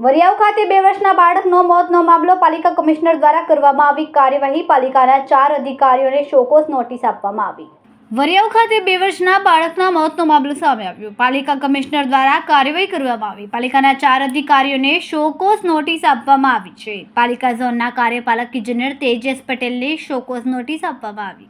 વરિયાવ ખાતે બે વર્ષના બાળકનો મોતનો મામલો પાલિકા કમિશનર દ્વારા કરવામાં આવી કાર્યવાહી. પાલિકાના ચાર અધિકારીઓને શોકોસ નોટિસ આપવામાં આવી. વરિયાવ ખાતે બે વર્ષના બાળકના મોતનો મામલો સામે આવ્યો. પાલિકા કમિશનર દ્વારા કાર્યવાહી કરવામાં આવી. પાલિકાના ચાર અધિકારીઓને શોકોસ નોટિસ આપવામાં આવી છે. પાલિકા ઝોનના કાર્યપાલક ઇજનેર તેજસ પટેલને શોકોસ નોટિસ આપવામાં આવી.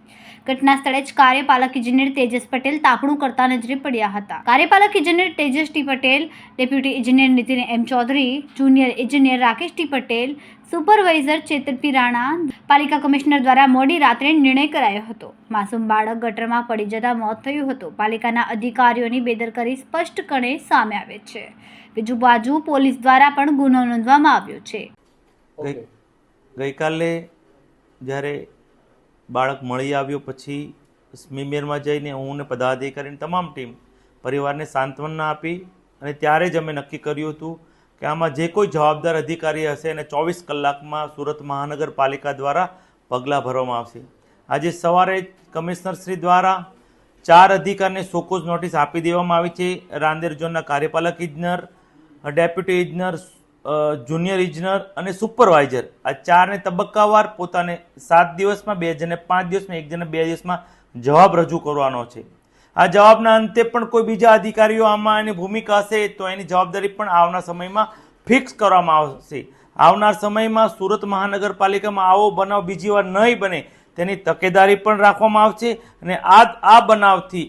ઘટના સ્થળે જ કાર્યપાલક ઇજનેર તેજસ પટેલ તાપણું કરતા નજરે પડ્યા હતા. કાર્યપાલક ઇજનેર તેજસ ટી પટેલ, ડેપ્યુટી ઇજનેર નીતિન એમ ચૌધરી, જુનિયર ઇજનેર Rakesh T Patel, supervisor Chetan P Rana, પાલિકા કમિશનર દ્વારા મોડી રાત્રે નિર્ણય કરાયો હતો. માસૂમ બાળક ગટરમાં પડી જતા મોત થયું હતું. પાલિકાના અધિકારીઓની બેદરકારી સ્પષ્ટપણે સામે આવે છે. બીજું બાજુ પોલીસ દ્વારા પણ ગુનો નોંધવામાં આવ્યો છે. ગઈકાલે જ્યારે બાળક મળી આવ્યો પછી સ્મીમેરમાં જઈને હું ને પદાધિકારીની તમામ ટીમ પરિવારને સાંત્વના આપી અને ત્યારે જ અમે નક્કી કર્યું હતું કે આમાં જે કોઈ જવાબદાર અધિકારી હશે એને ચોવીસ કલાકમાં સુરત મહાનગરપાલિકા દ્વારા પગલાં ભરવામાં આવશે. આજે સવારે કમિશનર શ્રી દ્વારા ચાર અધિકારીને સોકોઝ નોટિસ આપી દેવામાં આવી છે. રાંદેર ઝોનના કાર્યપાલક ઇજનર, ડેપ્યુટી ઇજનર જુનિયર ઇજનર અને સુપરવાઇઝર આ ચારને તબક્કાવાર પોતાને સાત દિવસમાં, બે જણે પાંચ દિવસમાં, એક જણે બે દિવસમાં જવાબ રજૂ કરવાનો છે. આ જવાબના અંતે પણ કોઈ બીજા અધિકારીઓ આમાં એની ભૂમિકા હશે તો એની જવાબદારી પણ આવનાર સમયમાં ફિક્સ કરવામાં આવશે. આવનાર સમયમાં સુરત મહાનગરપાલિકામાં આવો બનાવ બીજી વાર નહીં બને તેની તકેદારી પણ રાખવામાં આવશે અને આ આ બનાવથી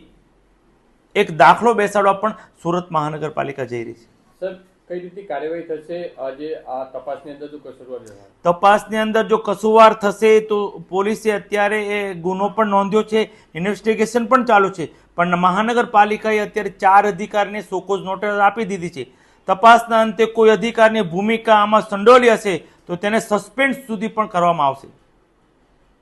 એક દાખલો બેસાડવા પણ સુરત મહાનગરપાલિકા જઈ રહી છે. સર કઈ રીતની કાર્યવાહી થશે? આજે આ તપાસની અંદર જો કસૂરવાર તપાસની અંદર જો કસૂરવાર થશે તો પોલીસે અત્યારે એ ગુનો પણ નોંધ્યો છે ઇન્વેસ્ટિગેશન પણ ચાલુ છે પણ મહાનગરપાલિકાએ અત્યારે ચાર અધિકારીને સોકોઝ નોટિસ આપી દીધી છે. તપાસના અંતે કોઈ અધિકારની ભૂમિકા આમાં સંડોલી હશે તો તેને સસ્પેન્ડ સુધી પણ કરવામાં આવશે.